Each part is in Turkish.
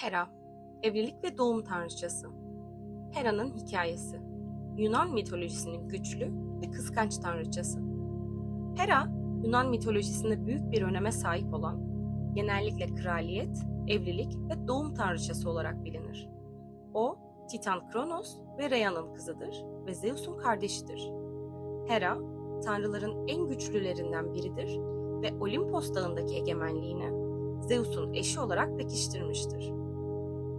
Hera, evlilik ve doğum tanrıçası. Hera'nın hikayesi. Yunan mitolojisinin güçlü ve kıskanç tanrıçası. Hera, Yunan mitolojisinde büyük bir öneme sahip olan, genellikle kraliyet, evlilik ve doğum tanrıçası olarak bilinir. O, Titan Kronos ve Rhea'nın kızıdır ve Zeus'un kardeşidir. Hera, tanrıların en güçlülerinden biridir ve Olimpos dağındaki egemenliğini Zeus'un eşi olarak pekiştirmiştir.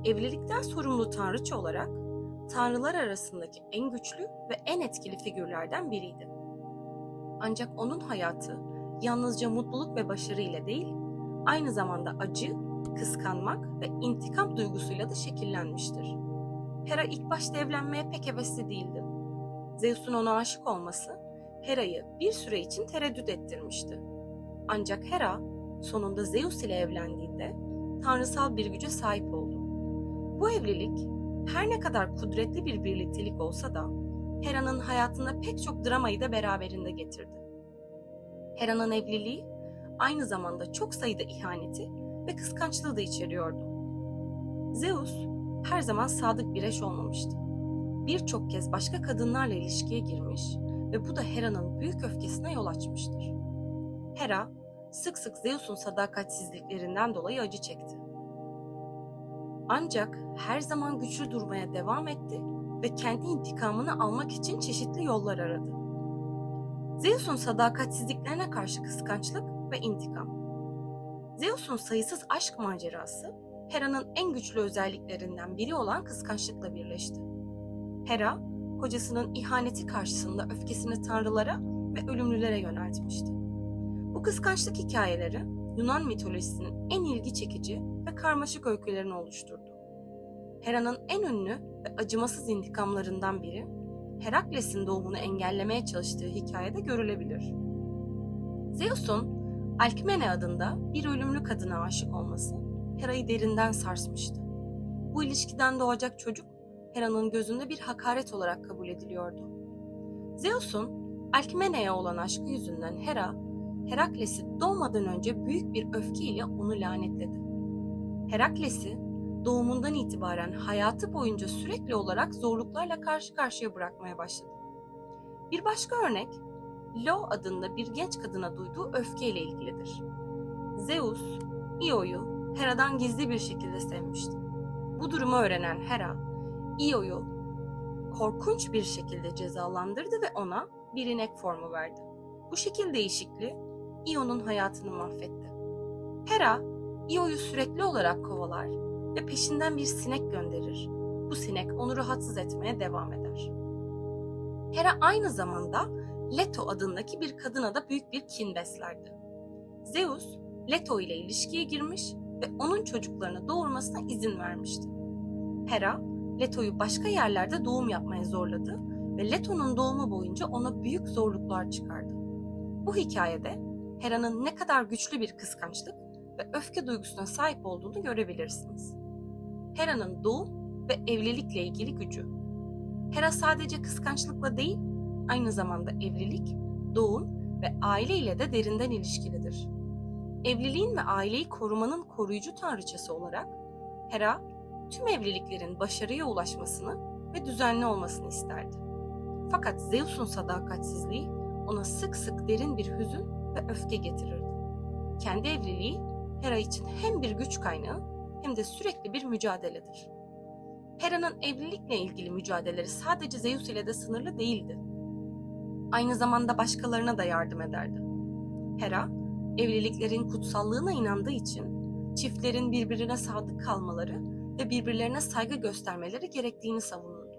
Evlilikten sorumlu tanrıça olarak tanrılar arasındaki en güçlü ve en etkili figürlerden biriydi. Ancak onun hayatı yalnızca mutluluk ve başarı ile değil, aynı zamanda acı, kıskanmak ve intikam duygusuyla da şekillenmiştir. Hera ilk başta evlenmeye pek hevesli değildi. Zeus'un ona aşık olması Hera'yı bir süre için tereddüt ettirmişti. Ancak Hera sonunda Zeus ile evlendiğinde tanrısal bir güce sahip oldu. Bu evlilik her ne kadar kudretli bir birliktelik olsa da Hera'nın hayatında pek çok dramayı da beraberinde getirdi. Hera'nın evliliği aynı zamanda çok sayıda ihaneti ve kıskançlığı da içeriyordu. Zeus her zaman sadık bir eş olmamıştı. Birçok kez başka kadınlarla ilişkiye girmiş ve bu da Hera'nın büyük öfkesine yol açmıştır. Hera sık sık Zeus'un sadakatsizliklerinden dolayı acı çekti. Ancak her zaman güçlü durmaya devam etti ve kendi intikamını almak için çeşitli yollar aradı. Zeus'un sadakatsizliklerine karşı kıskançlık ve intikam. Zeus'un sayısız aşk macerası Hera'nın en güçlü özelliklerinden biri olan kıskançlıkla birleşti. Hera, kocasının ihaneti karşısında öfkesini tanrılara ve ölümlülere yöneltmişti. Bu kıskançlık hikayeleri Yunan mitolojisinin en ilgi çekici ve karmaşık öykülerini oluşturdu. Hera'nın en ünlü ve acımasız intikamlarından biri, Herakles'in doğumunu engellemeye çalıştığı hikayede görülebilir. Zeus'un Alkmene adında bir ölümlü kadına aşık olması Hera'yı derinden sarsmıştı. Bu ilişkiden doğacak çocuk Hera'nın gözünde bir hakaret olarak kabul ediliyordu. Zeus'un Alkmene'ye olan aşkı yüzünden Hera, Herakles'i doğmadan önce büyük bir öfkeyle onu lanetledi. Herakles'i doğumundan itibaren hayatı boyunca sürekli olarak zorluklarla karşı karşıya bırakmaya başladı. Bir başka örnek, Lo adında bir genç kadına duyduğu öfkeyle ilgilidir. Zeus, Io'yu Hera'dan gizli bir şekilde sevmişti. Bu durumu öğrenen Hera, Io'yu korkunç bir şekilde cezalandırdı ve ona bir inek formu verdi. Bu şekil değişikliği Io'nun hayatını mahvetti. Hera, Io'yu sürekli olarak kovalar ve peşinden bir sinek gönderir. Bu sinek onu rahatsız etmeye devam eder. Hera aynı zamanda Leto adındaki bir kadına da büyük bir kin beslerdi. Zeus, Leto ile ilişkiye girmiş ve onun çocuklarını doğurmasına izin vermişti. Hera, Leto'yu başka yerlerde doğum yapmaya zorladı ve Leto'nun doğumu boyunca ona büyük zorluklar çıkardı. Bu hikayede Hera'nın ne kadar güçlü bir kıskançlık ve öfke duygusuna sahip olduğunu görebilirsiniz. Hera'nın doğum ve evlilikle ilgili gücü. Hera sadece kıskançlıkla değil, aynı zamanda evlilik, doğum ve aile ile de derinden ilişkilidir. Evliliğin ve aileyi korumanın koruyucu tanrıçası olarak Hera tüm evliliklerin başarıya ulaşmasını ve düzenli olmasını isterdi. Fakat Zeus'un sadakatsizliği ona sık sık derin bir hüzün ve öfke getirirdi. Kendi evliliği Hera için hem bir güç kaynağı hem de sürekli bir mücadeledir. Hera'nın evlilikle ilgili mücadeleleri sadece Zeus ile de sınırlı değildi. Aynı zamanda başkalarına da yardım ederdi. Hera, evliliklerin kutsallığına inandığı için çiftlerin birbirine sadık kalmaları ve birbirlerine saygı göstermeleri gerektiğini savunurdu.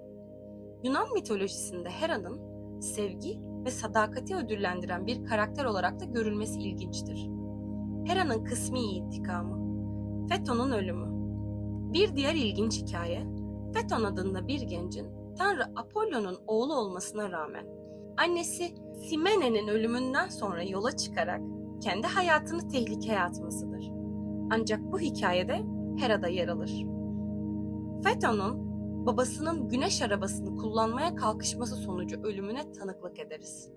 Yunan mitolojisinde Hera'nın sevgi ve sadakati ödüllendiren bir karakter olarak da görülmesi ilginçtir. Hera'nın kısmi intikamı, Feton'un ölümü. Bir diğer ilginç hikaye, Feton adında bir gencin Tanrı Apollon'un oğlu olmasına rağmen annesi Simene'nin ölümünden sonra yola çıkarak kendi hayatını tehlikeye atmasıdır. Ancak bu hikayede Hera da yer alır. Feton'un babasının güneş arabasını kullanmaya kalkışması sonucu ölümüne tanıklık ederiz.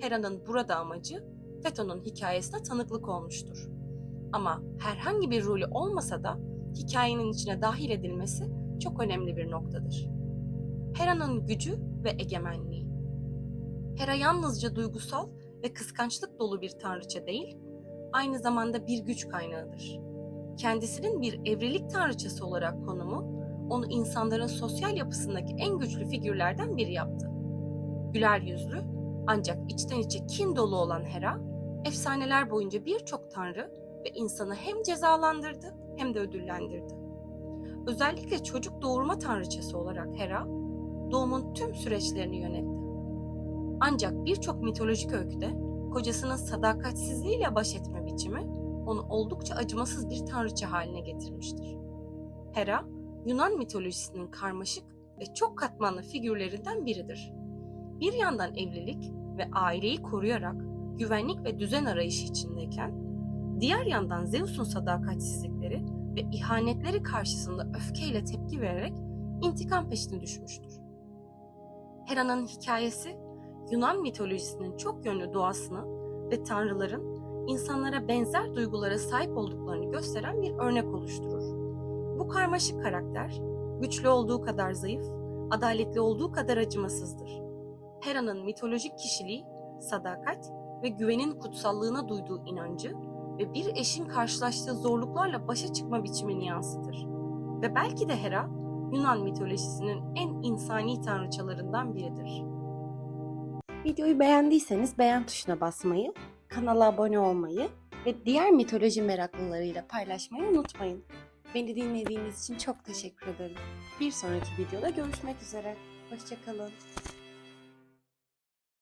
Hera'nın burada amacı Feton'un hikayesine tanıklık olmuştur. Ama herhangi bir rolü olmasa da hikayenin içine dahil edilmesi çok önemli bir noktadır. Hera'nın gücü ve egemenliği. Hera yalnızca duygusal ve kıskançlık dolu bir tanrıça değil, aynı zamanda bir güç kaynağıdır. Kendisinin bir evrilik tanrıçası olarak konumu, onu insanların sosyal yapısındaki en güçlü figürlerden biri yaptı. Güler yüzlü, ancak içten içe kin dolu olan Hera, efsaneler boyunca birçok tanrı ve insanı hem cezalandırdı hem de ödüllendirdi. Özellikle çocuk doğurma tanrıçası olarak Hera, doğumun tüm süreçlerini yönetti. Ancak birçok mitolojik öyküde kocasının sadakatsizliğiyle baş etme biçimi onu oldukça acımasız bir tanrıça haline getirmiştir. Hera, Yunan mitolojisinin karmaşık ve çok katmanlı figürlerinden biridir. Bir yandan evlilik ve aileyi koruyarak güvenlik ve düzen arayışı içindeyken, diğer yandan Zeus'un sadakatsizlikleri ve ihanetleri karşısında öfkeyle tepki vererek intikam peşine düşmüştür. Hera'nın hikayesi, Yunan mitolojisinin çok yönlü doğasını ve tanrıların insanlara benzer duygulara sahip olduklarını gösteren bir örnek oluşturur. Bu karmaşık karakter, güçlü olduğu kadar zayıf, adaletli olduğu kadar acımasızdır. Hera'nın mitolojik kişiliği, sadakat ve güvenin kutsallığına duyduğu inancı ve bir eşin karşılaştığı zorluklarla başa çıkma biçimini yansıtır. Ve belki de Hera, Yunan mitolojisinin en insani tanrıçalarından biridir. Videoyu beğendiyseniz beğen tuşuna basmayı, kanala abone olmayı ve diğer mitoloji meraklılarıyla paylaşmayı unutmayın. Beni dinlediğiniz için çok teşekkür ederim. Bir sonraki videoda görüşmek üzere. Hoşçakalın.